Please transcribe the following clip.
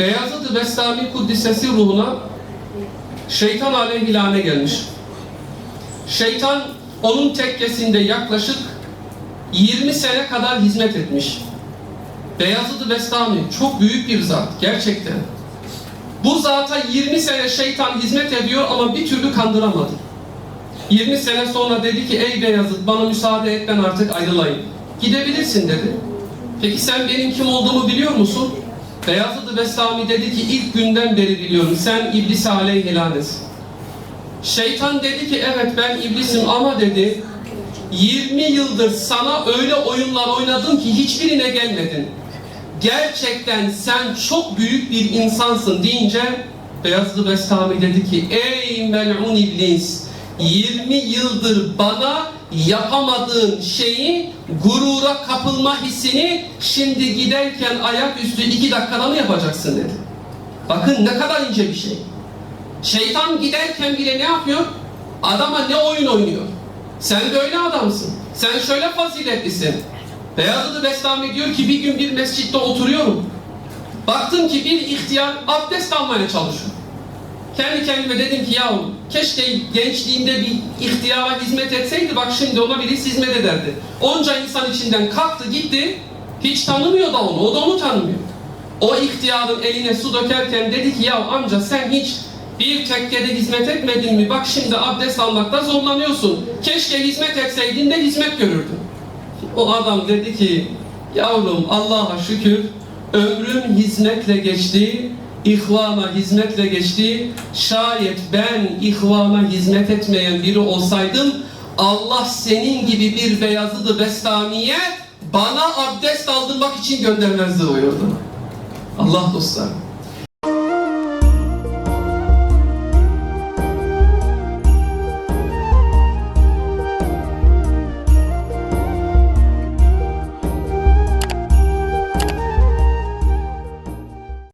Beyazıt-ı Bestami Kuddisesi ruhuna şeytan aleyhilane gelmiş. Şeytan onun tekkesinde yaklaşık 20 sene kadar hizmet etmiş. Beyazıt-ı Bestami çok büyük bir zat gerçekten. Bu zata 20 sene şeytan hizmet ediyor ama bir türlü kandıramadı. 20 sene sonra dedi ki ey Beyazıt bana müsaade et ben artık ayrılayım. Gidebilirsin dedi. Peki sen benim kim olduğumu biliyor musun? Beyazıt-ı Bestami dedi ki ilk günden beri biliyorum sen iblis aleyhilanesin. Şeytan dedi ki evet ben iblisim ama dedi 20 yıldır sana öyle oyunlar oynadım ki hiçbirine gelmedin. Gerçekten sen çok büyük bir insansın deyince Beyazlı Bestami dedi ki ey mel'un iblis 20 yıldır bana yapamadığın şeyi gurura kapılma hissini şimdi giderken ayaküstü iki dakikada mı yapacaksın dedi. Bakın ne kadar ince bir şey. Şeytan giderken bile ne yapıyor? Adama ne oyun oynuyor? Sen böyle adamsın. Sen şöyle faziletlisin. Beyazıt Bestami diyor ki bir gün bir mescitte oturuyorum. Baktım ki bir ihtiyar abdest almaya çalışıyor. Kendi kendime dedim ki ya keşke gençliğinde bir ihtiyara hizmet etseydi bak şimdi ona birisi hizmet ederdi. Onca insan içinden kalktı gitti. Hiç tanımıyor da onu. O da onu tanımıyor. O ihtiyarın eline su dökerken dedi ki ya amca sen hiç bir tekkede hizmet etmedin mi? Bak şimdi abdest almakta zorlanıyorsun. Keşke hizmet etseydin de hizmet görürdün. O adam dedi ki yavrum Allah'a şükür ömrüm hizmetle geçti, ihvana hizmetle geçti. Şayet ben ihvana hizmet etmeyen biri olsaydım Allah senin gibi bir beyazıdı Bestami'ye bana abdest aldırmak için göndermezdi buyurdu. Allah dostlar.